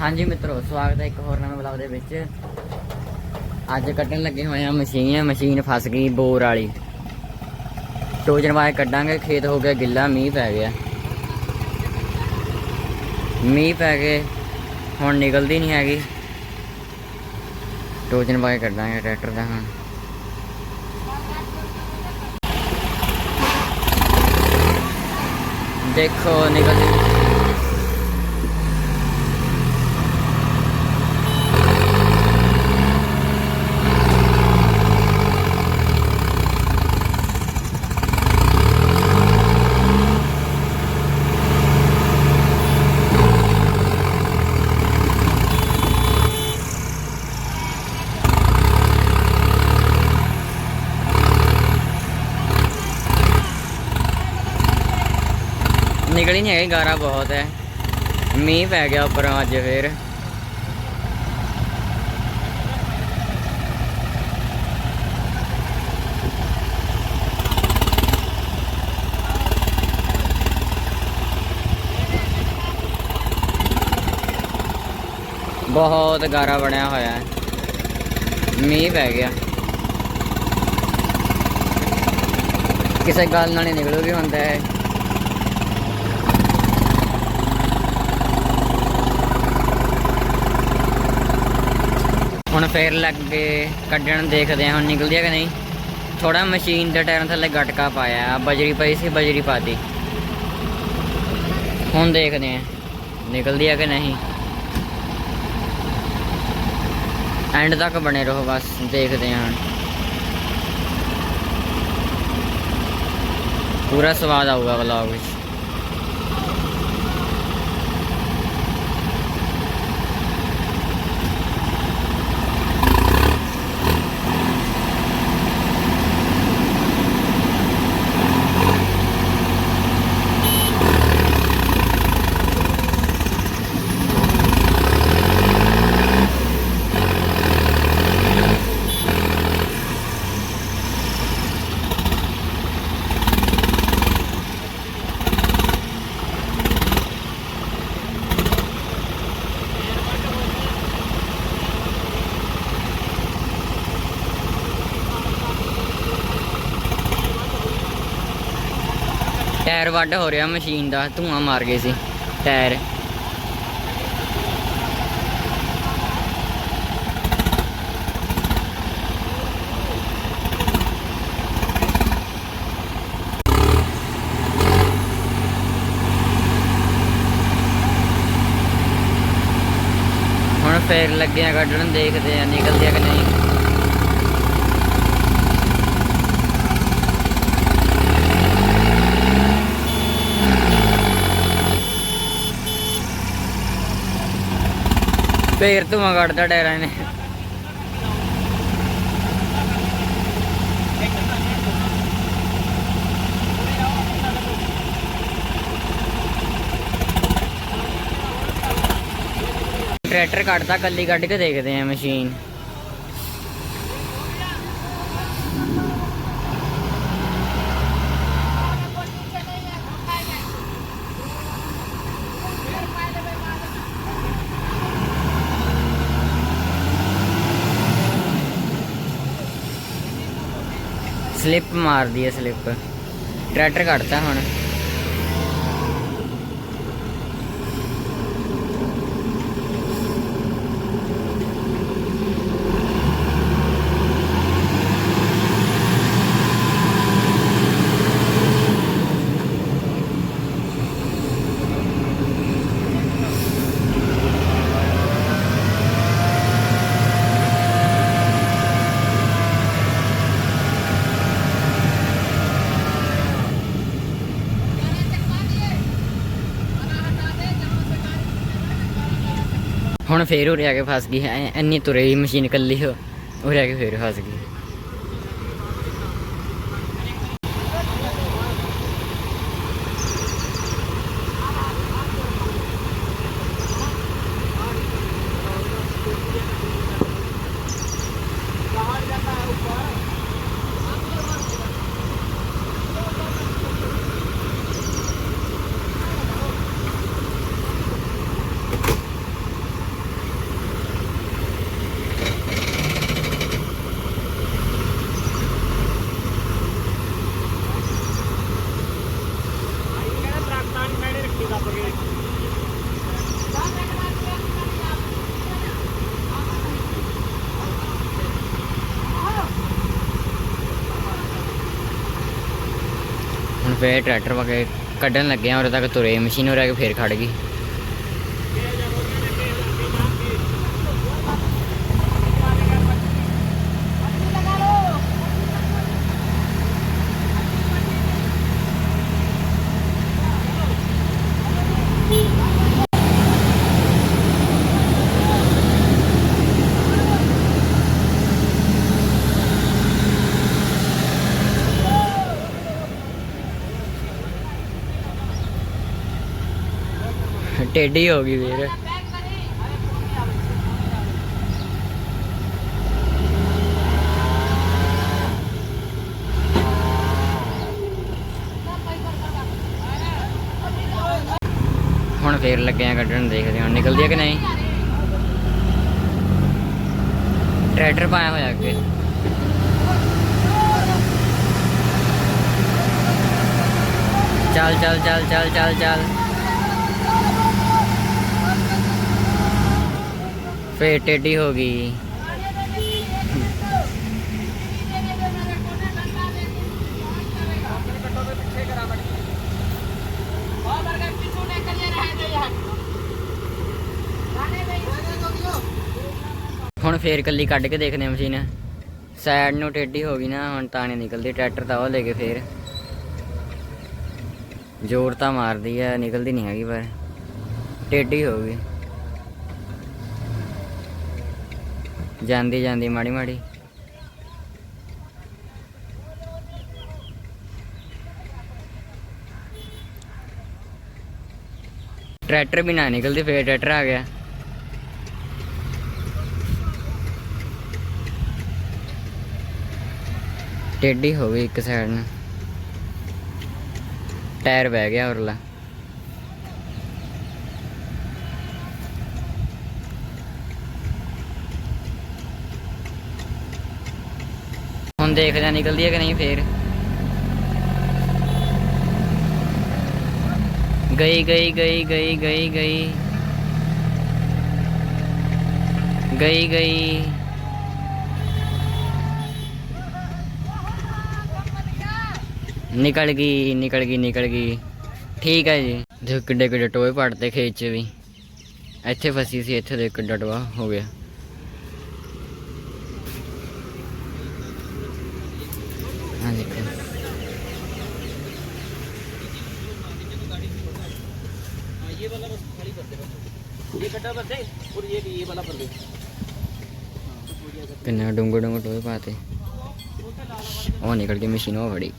ਹਾਂਜੀ ਮਿੱਤਰੋ, ਸਵਾਗਤ ਹੈ ਇੱਕ ਹੋਰ ਨਵੇਂ ਵਲੌਗ ਦੇ ਵਿੱਚ। ਅੱਜ ਕੱਢਣ ਲੱਗੇ ਹੋਏ ਆ ਮਸ਼ੀਨ ਮਸ਼ੀਨ ਫਸ ਗਈ ਬੋਰ ਵਾਲੀ। ਟੋਜਨ ਵਾਏ ਕੱਢਾਂਗੇ, ਖੇਤ ਹੋ ਗਿਆ ਗਿੱਲਾ, ਮੀਂਹ ਪੈ ਗਿਆ। ਮੀਂਹ ਪੈ ਗਏ ਹੁਣ ਨਿਕਲਦੀ ਨਹੀਂ ਹੈਗੀ। ਟੋਜਨ ਵਾਏ ਕੱਢਾਂਗੇ ਟਰੈਕਟਰ ਦਾ ਹੁਣ। ਦੇਖੋ, ਨਿਕਲਦੀ ਨਿਕਲੀ ਨਹੀਂ ਹੈਗੀ, ਗਾਰਾ ਬਹੁਤ ਹੈ। ਮੀਂਹ ਪੈ ਗਿਆ ਉੱਪਰੋਂ ਅੱਜ ਫੇਰ। ਬਹੁਤ ਗਾਰਾ ਬਣਿਆ ਹੋਇਆ ਹੈ। ਮੀਂਹ ਪੈ ਗਿਆ। ਕਿਸੇ ਗੱਲ ਨਾਲ ਨਹੀਂ ਨਿਕਲੂਗੀ ਹੁੰਦਾ ਹੈ ਹੁਣ ਫੇਰ ਲੱਗੇ ਕੱਢਣ ਦੇਖਦੇ ਹਾਂ ਹੁਣ ਨਿਕਲਦੀ ਹੈ ਕਿ ਨਹੀਂ। ਥੋੜਾ ਮਸ਼ੀਨ ਦੇ ਟਾਇਰਾਂ ਥੱਲੇ ਗਟਕਾ ਪਾਇਆ, ਬਜਰੀ ਪਈ ਸੀ, ਬਜਰੀ ਪਾਤੀ। ਹੁਣ ਦੇਖਦੇ ਹਾਂ, ਨਿਕਲਦੀ ਹੈ ਕਿ ਨਹੀਂ। ਐਂਡ ਤੱਕ ਬਣੇ ਰਹੋ, ਬਸ ਦੇਖਦੇ ਹਾਂ ਹੁਣ। ਪੂਰਾ ਸਵਾਦ ਆਊਗਾ ਵਲੌਗ ਵਿੱਚ। ਟਾਇਰ ਵੱਡ ਹੋ ਰਿਹਾ ਮਸ਼ੀਨ ਦਾ, ਧੂਆਂ ਮਾਰ ਗਏ ਸੀ, ਟਾਇਰ। ਹੁਣ ਫੇਰ ਲੱਗੇ ਕੱਢਣ, ਦੇਖਦੇ ਆ ਨਿਕਲਦੇ ਆ ਕਿ ਨਹੀਂ। ਫੇਰ ਧੂਆਂ ਕੱਢਦਾ ਟਾਇਰਾਂ ਨੇ। ਟਰੈਕਟਰ ਕੱਢਦਾ ਕੱਲੀ ਕੱਢ ਕੇ ਦੇਖਦੇ ਆ ਮਸ਼ੀਨ। ਸਲਿੱਪ ਮਾਰਦੀ ਹੈ ਸਲਿੱਪ। ਟਰੈਕਟਰ ਕੱਢਤਾ ਹੁਣ। ਹੁਣ ਫੇਰ ਉਰੇ ਆ ਕੇ ਫਸ ਗਈ ਐ ਇੰਨੀ ਤੁਰੇ ਮਸ਼ੀਨ ਕੱਲੀ ਹੋ ਉਰੇ ਆ ਕੇ ਫੇਰ ਫਸ ਗਈ। ਫੇਰ ਟਰੈਕਟਰ ਵਗੇ ਕੱਢਣ ਲੱਗੇ ਆ ਉਰੇ ਤੱਕ ਤੁਰੇ, ਮਸ਼ੀਨ ਉਰੇ ਆ ਕੇ ਫੇਰ ਖੜ ਗਈ। ਟੇਢੀ ਹੋ ਗਈ ਵੀਰ। ਹੁਣ ਫੇਰ ਲੱਗੇ ਆ ਕੱਢਣ, ਦੇਖਦੇ ਹਾਂ, ਨਿਕਲਦੀ ਹੈ ਕਿ ਨਹੀਂ? ਟਰੈਕਟਰ ਪਾਇਆ ਹੋਇਆ ਅੱਗੇ। ਚੱਲ ਚੱਲ ਚੱਲ ਚੱਲ ਚੱਲ ਚੱਲ। ਫੇਰ ਟੇਢੀ ਹੋ ਗਈ। ਹੁਣ ਫੇਰ ਕੱਲੀ ਕੱਢ ਕੇ ਦੇਖਦੇ ਹਾਂ ਮਸ਼ੀਨ। ਸਾਈਡ ਨੂੰ ਟੇਢੀ ਹੋ ਗਈ ਨਾ, ਹੁਣ ਤਾਂ ਨਹੀਂ ਨਿਕਲਦੀ, ਟਰੈਕਟਰ ਤਾਂ ਉਹ ਲੈ ਕੇ ਫੇਰ। ਜ਼ੋਰ ਤਾਂ ਮਾਰਦੀ ਆ, ਨਿਕਲਦੀ ਨਹੀਂ ਹੈਗੀ ਪਰ ਟੇਢੀ ਹੋ ਗਈ। ਜਾਂਦੀ ਜਾਂਦੀ, ਮਾੜੀ ਮਾੜੀ। ਟਰੈਕਟਰ ਵੀ ਨਾ ਨਿਕਲਦੇ, ਫੇਰ ਟਰੈਕਟਰ ਆ ਗਿਆ। ਟੇਢੀ ਹੋ ਗਈ ਇੱਕ ਸਾਈਡ ਨੂੰ। ਟਾਇਰ ਬਹਿ ਗਿਆ ਉਰਲਾ। ਹੁਣ ਦੇਖਦੇ ਹਾਂ ਨਿਕਲਦੀ ਹੈ ਕਿ ਨਹੀਂ ਫੇਰ। ਗਈ ਗਈ ਗਈ ਗਈ ਗਈ ਗਈ। ਗਈ ਗਈ। ਨਿਕਲ ਗਈ ਨਿਕਲ ਗਈ ਨਿਕਲ ਗਈ। ਠੀਕ ਹੈ ਜੀ। ਦੇਖੋ ਕਿੱਡੇ ਕਿੱਡੇ ਟੋਏ ਪੜਦੇ ਖੇਤ ਚ ਵੀ। ਇੱਥੇ ਫਸੀ ਸੀ, ਇੱਥੇ ਦੇ ਕਿੱਡਾ ਟੋਆ ਹੋ ਗਿਆ ਹਾਂ ਦੇਖੋ ये वाला बस खाली कर दे बस ये खड्डा भर दे और ये भी ये वाला भर दे ਕਿੰਨਾ ਡੂੰਘੇ ਡੂੰਘੇ ਟੋਏ ਪਾਤੇ ਉਹ ਨਿਕਲ ਗਈ ਮਸ਼ੀਨ ਉਹ ਫੜੀ